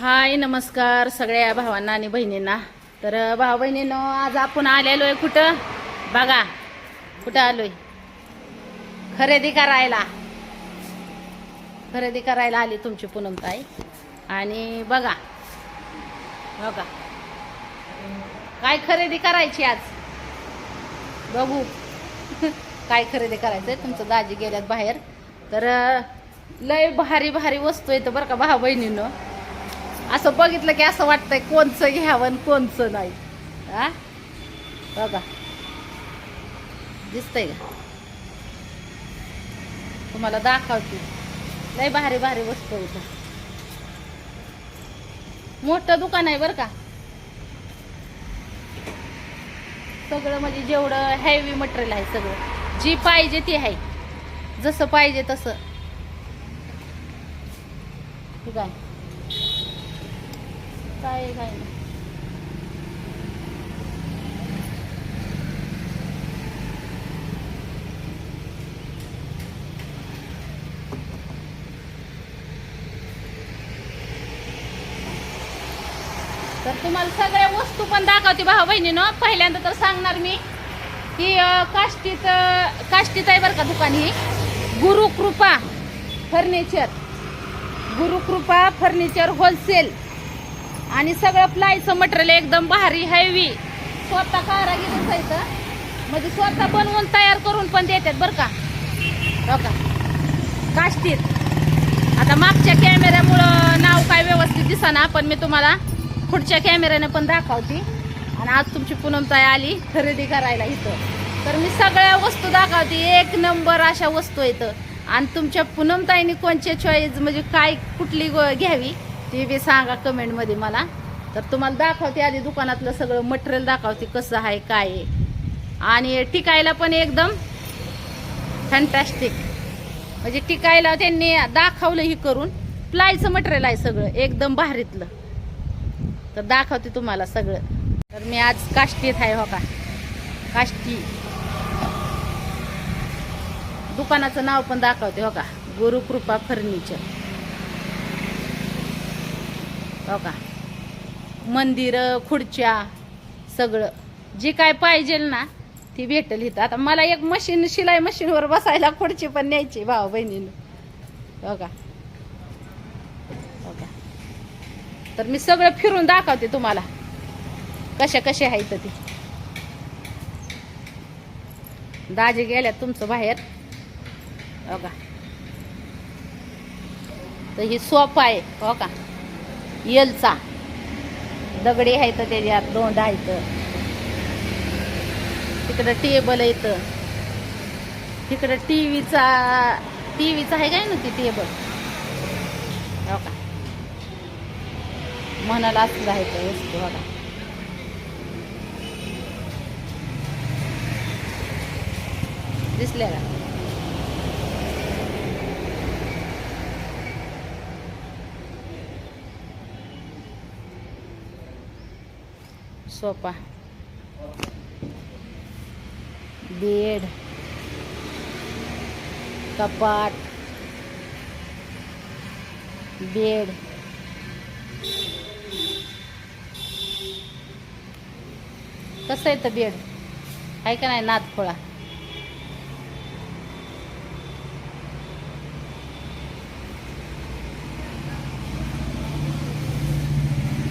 हाय नमस्कार सगळ्या भावांना आणि बहिणींना. तर भाऊ बहिणीनं आज आपण आलेलो आहे कुठं? बघा कुठं आलोय? खरेदी करायला. खरेदी करायला आली तुमची पूनमताई. आणि बघा बघा. काय खरेदी करायची आज? बघू. काय खरेदी करायचंय? तुमचं दाजी गेल्यात बाहेर. तर लय भारी भारी वस्तू येतं बरं का भाऊ बहिणीनं. असं बघितलं की असं वाटतंय कोणचं घ्यावं आणि कोणचं नाही. हा? बघा. दिसतंय का? तुम्हाला दाखवते. लय भारी भारी वस्तू इथं. मोठं दुकान आहे बरं का? सगळं म्हणजे जेवढं हेवी मटेरियल आहे सगळं. जी पाहिजे ती आहे. जसं पाहिजे तसं. ठीक आहे. काय काय तर तुम्हाला सगळ्या वस्तू पण दाखवते भाऊ बहिणीनं. पहिल्यांदा तर सांगणार मी की अं, काष्टीत काष्टीत आहे बरं का दुकान ही. Gurukrupa furniture. Gurukrupa furniture wholesale. आणि सगळं प्लायचं मटेरियल एकदम भारी हेवी स्वतः कारागीरच आहे म्हणजे स्वतः बनवून तयार करून पण देतात बरं का. हो का? काष्टीत. आता मागच्या कॅमेऱ्यामुळं नाव काय व्यवस्थित दिसाना पण मी तुम्हाला पुढच्या कॅमेऱ्याने पण दाखवते. आणि आज तुमची पूनमताई आली खरेदी करायला इथं. तर मी सगळ्या वस्तू दाखवते. एक नंबर अशा वस्तू इथं आणि तुमच्या पूनमताईने कोणच्या चॉईस म्हणजे काय कुठली गो- घ्यावी? ती बी सांगा कमेंटमध्ये मला. तर तुम्हाला दाखवते आधी दुकानातलं सगळं मटेरियल दाखवते कसं आहे काय आहे. आणि टिकायला पण एकदम फॅन्टॅस्टिक म्हणजे टिकायला त्यांनी दाखवलं ही करून. प्लायचं मटेरियल आहे सगळं एकदम भारीतलं. तर दाखवते तुम्हाला सगळं. तर मी आज काष्टीत आहे हो का? काष्टी. दुकानाचं नाव पण दाखवते हो का? गुरुकृपा फर्निचर. हो का? मंदिरं खुर्च्या सगळं. जी काय पाहिजे ना ती भेटेल इथं. आता मला एक मशीन शिलाई मशीनवर बसायला खुर्ची पण न्यायची भाऊ बहिणीनं. हो का? हो का? तर मी सगळं फिरून दाखवते तुम्हाला. कशा कशा आहे इथं ती. दाजी गेल्यात तुमचं बाहेर. हो का? तर ही सोपा आहे. हो का? येलचा. दगडी आहे तर त्याच्यात दोंड आहे तर तिकडं टेबल आहे तर तिकडं टी व्हीचा आहे काय ना ती टेबल हो का? म्हणाला असलं आहे तर वस्तू बघा. दिसल्या का? सोफा बेड कपाट बेड कसं येतं बेड आहे का नाही? नादखोळा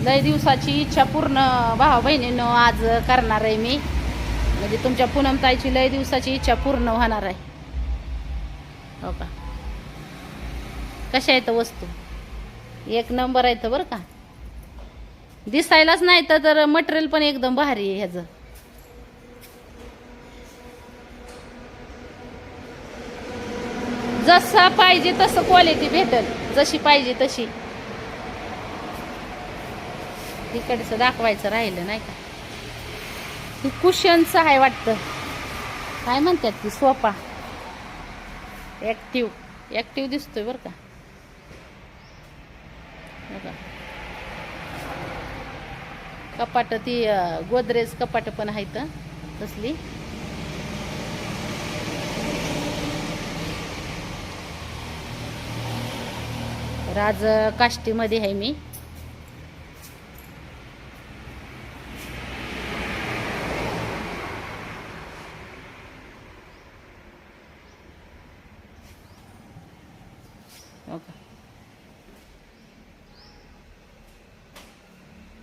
लय दिवसाची इच्छा पूर्ण भाऊ बहिणीनं आज करणार आहे मी. म्हणजे तुमच्या पूनमताईची लय दिवसाची इच्छा पूर्ण होणार आहे. हो का? कशा आहेत वस्तू? एक नंबर आहेत बरं का? दिसायलाच नाही तर तर मटेरियल पण एकदम भारी आहे ह्याचं. जसा पाहिजे तसं क्वालिटी भेटल. जशी पाहिजे तशी. इकडचं दाखवायचं राहिलं नाही का? ही कुशनचं आहे वाटतं. काय म्हणतात ती? सोफा ॲक्टिव्ह ॲक्टिव्ह दिसतोय बरं का? बघा. कपाट ती गोदरेज कपाट पण आहेत तसली. राज आज काष्टीमध्ये आहे मी.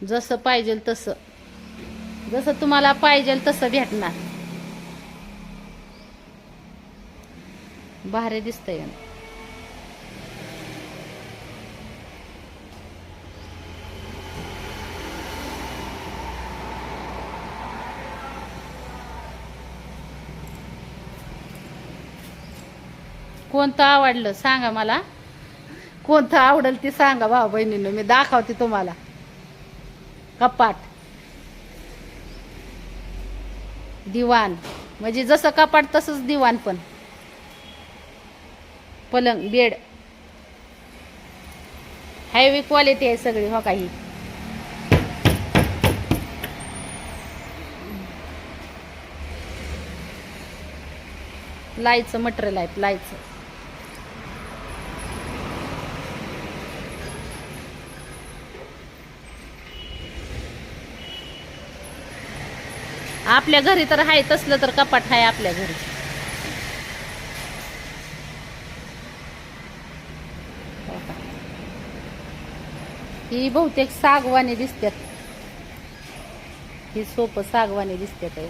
जसं पाहिजे तसं. जसं तुम्हाला पाहिजे तसं भेटणार. भारी दिसतंय कोणतं आवडलं? सांगा मला. कोणतं आवडेल ते सांगा भाऊ बहिणीनं. मी दाखवते तुम्हाला. कपाट. दिवाण. म्हणजे जसं कपाट तसंच दिवाण पण. पलंग बेड. हायवे क्वालिटी आहे सगळी हो काही लाईचं मटेरियल आहे लाईचं. आपल्या घरी तर आहे तसलं तर कपाट आहे आपल्या घरी. ही बहुतेक सागवानी दिसतात ही सोपं सागवानी दिसतात आहे.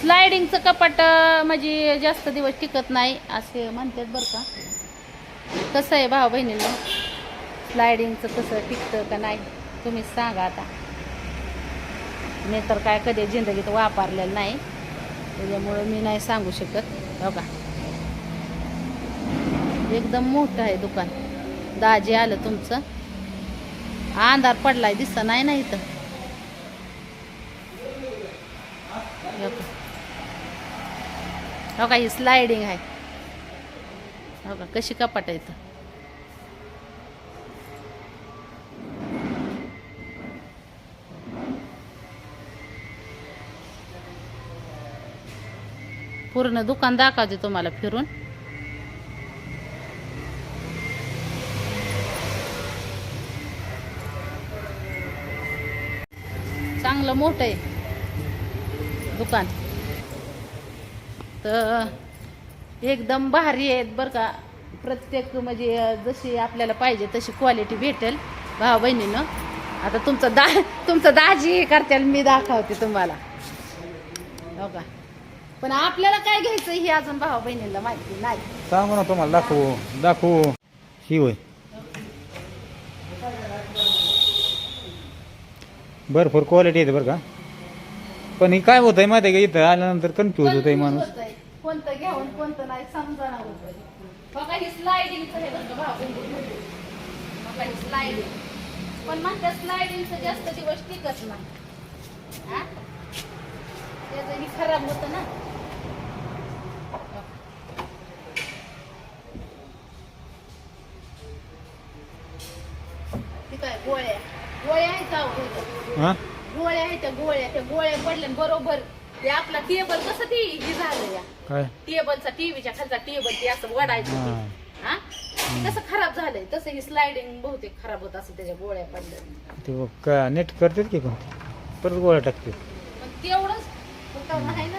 स्लायडिंगचं कपाट म्हणजे जास्त दिवस टिकत नाही असे म्हणतात बरं का. कसं आहे भाऊ बहिणीला स्लायडिंगचं कसं टिकतं का नाही तुम्ही सांगा आता. मी तर काय कधी जिंदगीत वापरलेलं नाही त्याच्यामुळं मी नाही सांगू शकत हो का? एकदम मोठं आहे दुकान. दाजी आलं तुमचं. अंधार पडलाय दिसत नाही ना इथं. हो का? ही स्लायडिंग आहे. हो का कशी कपाट आहे पूर्ण दुकान दाखवते तुम्हाला फिरून. चांगलं मोठं आहे दुकान. तर एकदम भारी आहेत बरं का. प्रत्येक म्हणजे जशी आपल्याला पाहिजे तशी क्वालिटी भेटेल भावा बहिणीनं. आता तुमचं दा तुमचं दाजी करतील मी दाखवते तुम्हाला. हो का? पण आपल्याला काय घ्यायचं हे अजून भावा बहिणीला माहिती नाही. सांगू ना तुम्हाला दाखवू दाखवू. ही होय. भरपूर क्वालिटी येते बरं का. पण ही काय होत आहे माहिती आहे का? इथं आल्यानंतर कन्फ्यूज होत आहे माणूस. होतंय. कोणतं घ्यावं कोणतं नाही होतंय. बघा ही स्लायडिंगचं हे बघा ही स्लायडिंग पण म्हणतात स्लायडिंगचं जास्त दिवस टिकत नाही. हा? त्याचं ही खराब होतं ना. ती काय गोळ्या? गोळ्या आहेत का? हो इथं? हा? गोळ्या आहेत त्या गोळ्या त्या गोळ्या पडल्या न बरोबर ते आपला टेबल कसं ती हे झालं या. काय? टेबलचा टीव्हीच्या खालचा टेबल ते असं वडायचं हा. ते. हा. ते कसं खराब झालंय. तसं ही स्लायडिंग बहुतेक खराब होत असं त्याच्या गोळ्या पडल्या. ते बघ, का नेट करतात की परत गोळ्या टाकते पण तेवढंच. फक्त आहे ना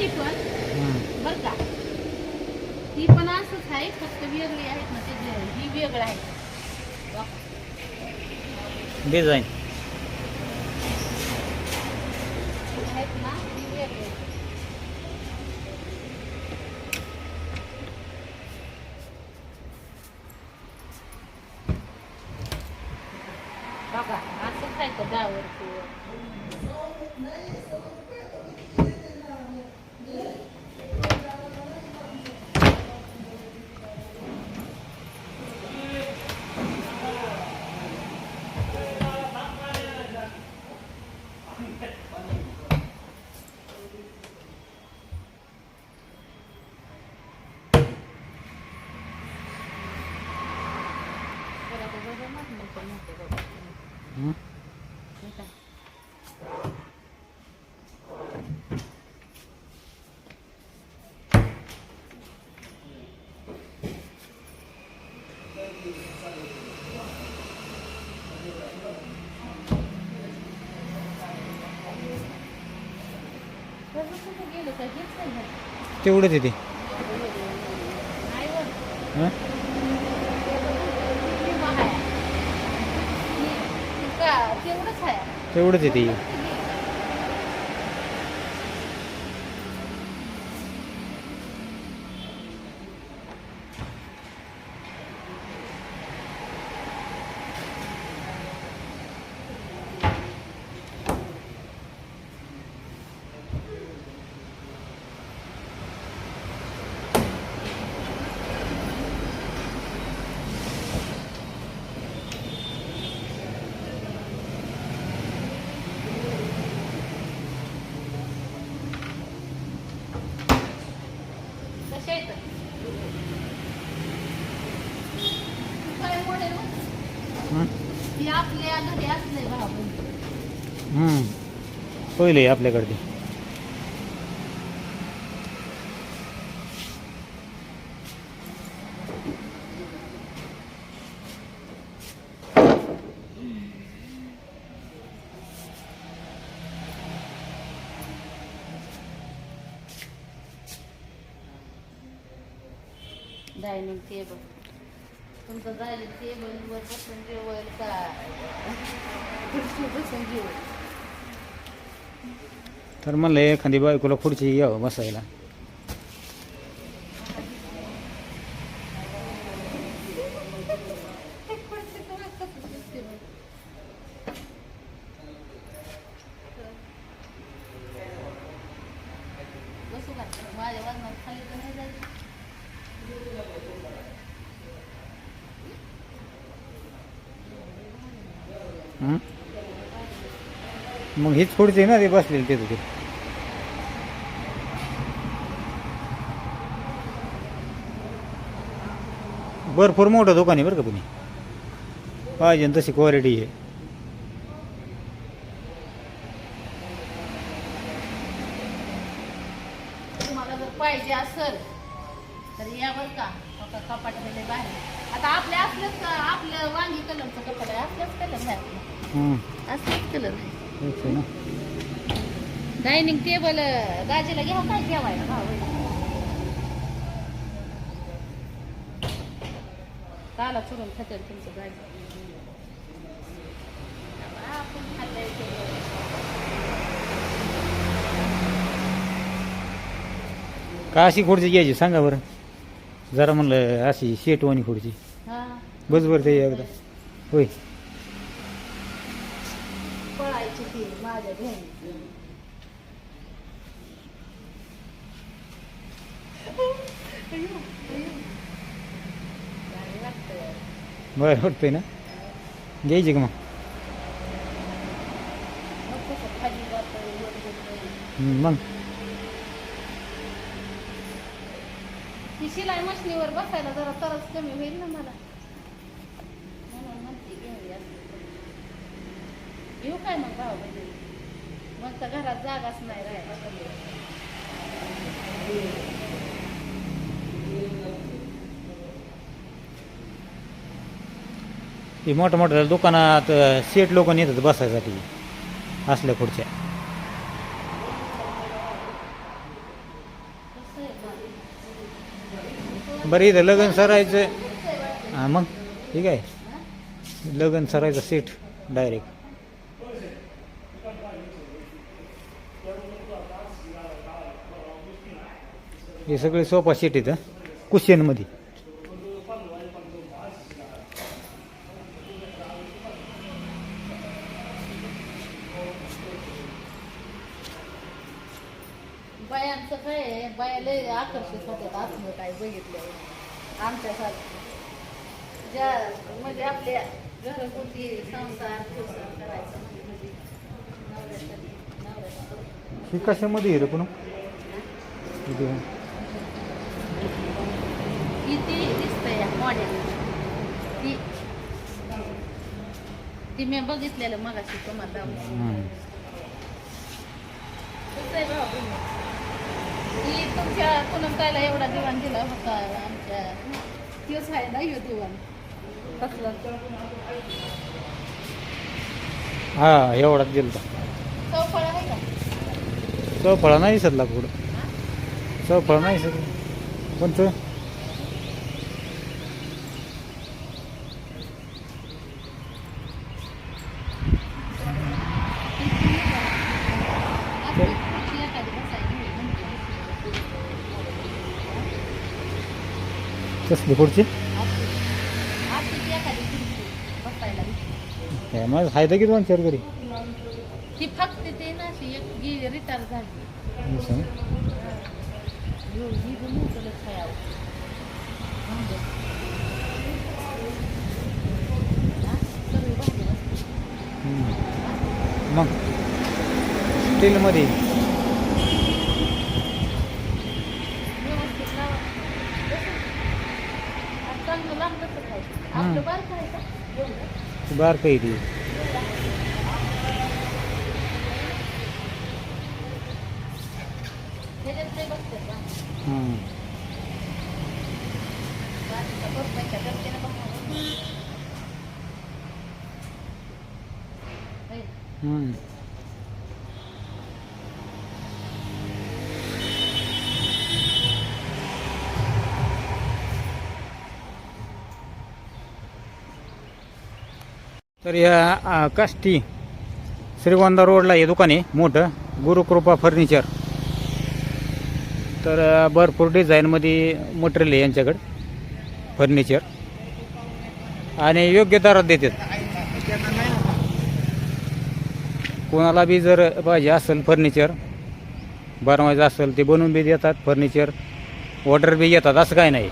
ते पण बर का? ती पण असंच आहे फक्त वेगळी आहेत ना ते ही वेगळं आहे. डिझाईन तेवढंच येते. हं? तेवढंच येते पहिले आपल्याकडे डायनिंग टेबल तुमचं डायनिंग टेबल वर बसून जेवल का खुर्ची बसून जेवल तर म्हणलं एखादी बायकोला खुर्ची यावं बसायला खुर्ची तर कसं दिसते मग. बसू का माझ्या वजनात खाली तर नाही जायचं हं? मग हीच खुर्ची ना ते बसलेली ते. भरपूर मोठं दुकान आहे बरं का तुम्ही पाहिजे तशी क्वालिटी आहे. तुम्हाला जर पाहिजे असेल तर या बरं का आता कपाटामध्ये बाहेर. आता आपल्या का आपलं वांगी कलरचं कपाट आहे असलंच कलर आहे. हं. असलंच कलर आहे डायनिंग टेबल दाजीला घ्या काय ठेवायला? काला चुरून खात्याला तुमचं ते. का अशी खुर्ची घ्यायची सांगा बरं. जरा म्हणलं अशी शेटवानी खुर्ची. हा. बस बरं ते एकदा. होय. ती बरं वाटतंय ना? घ्यायची का मग? मग खाली मग. ती शिलाई मशनीवर बसायला जरा तरच कमी होईल ना मला. म्हणून म्हणते घेऊया येऊ काय मग भाऊ मग तर घरात जागाच नाही राहायला मोठ्या मोठ्या दुकानात सेट लोक येतात बसायसाठी. असल्या खुर्च्या. बरं इथं लगन सरायचं. हां मग? ठीक आहे. लगन सरायचं सेट डायरेक्ट. हे सगळे सोफा सेट आहेत कुशनमध्ये बायांचं काय आहे? बाया लय आकर्षित होतात असलं काय आमच्यासारखं ज्या म्हणजे आपल्या घरगुती संसार संसार करायचा म्हणजे नवऱ्यासाठी नवऱ्यासाठी. हे कशामध्ये आहे रे पुन्हा? इथे किती दिसतंय या मॉडेल ती ती मी बघितलेलं मगाशी तुम्हाला. कसं आहे भाऊ? ही तुमच्या पुनमताईला एवढा दिवाण दिला होता आमच्या तेच आहे ना ह्यो दिवाण कसला हा एवढाच दिलं चौफळ आहे का चौफळा नाही दिसतला पुढं चौफळा नाही दिसत कोणतं आपली खुर्ची एखादी बसायला नाही. कसली खुर्ची काय माझं फायदा किती दोन चार घरी ती फक्त ते ना अशी एक गी रिटायर झाली असं ना? ह्यो ही बी मोठं खायावं? सगळी भाजी असते. हम्म. मग स्टीलमध्ये व्यवस्थित लावा. बसून. आज चांगलं लांब कसं खायचं? हम्म. आपलं बारकं आहे ती? हम्म. बारकं बसवायच्या गमतीनं बसावं. होय. हम्म. तर या आ, काष्टी श्रीगोंदा रोडला हे दुकान आहे मोठं. गुरुकृपा फर्निचर. तर भरपूर डिझाईनमध्ये मटेरियल आहे यांच्याकडं. फर्निचर. आणि योग्य दरात देतात. कोणाला बी जर पाहिजे असेल फर्निचर बनवायचं असेल ते बनवून बी देतात फर्निचर. ऑर्डर बी येतात असं काय नाही.